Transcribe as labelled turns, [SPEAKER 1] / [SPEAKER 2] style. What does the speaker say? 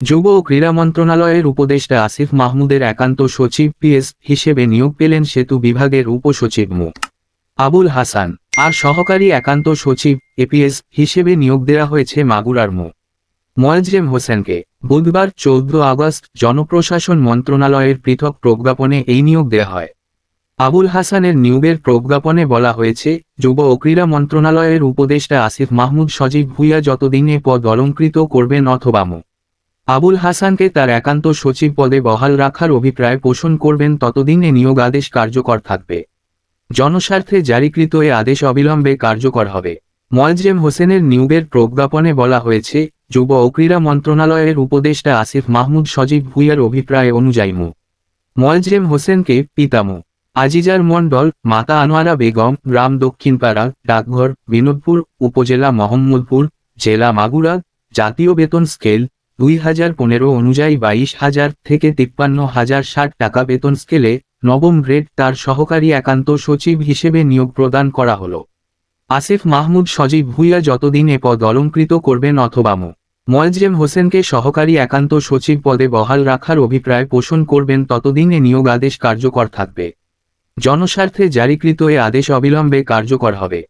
[SPEAKER 1] যুব ও ক্রীড়া মন্ত্রণালয়ের উপদেষ্টা আসিফ মাহমুদের একান্ত সচিব পিএস হিসেবে নিয়োগ পেলেন সেতু বিভাগের উপসচিব মো. আবুল হাসান। আর সহকারী একান্ত সচিব এপিএস হিসেবে নিয়োগ দেওয়া হয়েছে মাগুরার মো. মোয়াজ্জেম হোসেনকে। বুধবার চৌদ্দ আগস্ট জনপ্রশাসন মন্ত্রণালয়ের পৃথক প্রজ্ঞাপনে এই নিয়োগ দেওয়া হয়। আবুল হাসানের নিয়োগের প্রজ্ঞাপনে বলা হয়েছে, যুব ও ক্রীড়া মন্ত্রণালয়ের উপদেষ্টা আসিফ মাহমুদ সজীব ভুইয়া যতদিন পদ অলঙ্কৃত করবেন অথবা মো. আবুল হাসানকে তার একান্ত সচিব পদে বহাল রাখার অভিপ্রায় পোষণ করবেন ততদিন এ নিয়োগ আদেশ কার্যকর থাকবে। জনস্বার্থে জারিকৃত এ আদেশ অবিলম্বে কার্যকর হবে। মোয়াজ্জেম হোসেনের নিয়োগের প্রজ্ঞাপনে বলা হয়েছে, যুব ও ক্রীড়া মন্ত্রণালয়ের উপদেষ্টা আসিফ মাহমুদ সজীব ভুইয়ার অভিপ্রায় অনুযায়ী মো। মোয়াজ্জেম হোসেনকে পিতামু আজিজার মণ্ডল, মাতা আনোয়ারা বেগম, গ্রাম দক্ষিণপাড়া, ডাকঘর, বিনোদপুর, উপজেলা মোহাম্মদপুর, জেলা মাগুরা, জাতীয় বেতন স্কেল দুই হাজার পনেরো অনুযায়ী বাইশ হাজার থেকে তিপ্পান্ন হাজার ষাট টাকা বেতন স্কেলে নবম গ্রেড তার সহকারী একান্ত সচিব হিসেবে নিয়োগ প্রদান করা হলো। আসিফ মাহমুদ সজীব ভুইয়া যতদিন এ পদ অলঙ্কৃত করবেন অথবা মো। মোয়াজ্জেম হোসেনকে সহকারী একান্ত সচিব পদে বহাল রাখার অভিপ্রায় পোষণ করবেন ততদিন এ নিয়োগ আদেশ কার্যকর থাকবে। জনস্বার্থে জারিকৃত এ আদেশ অবিলম্বে কার্যকর হবে।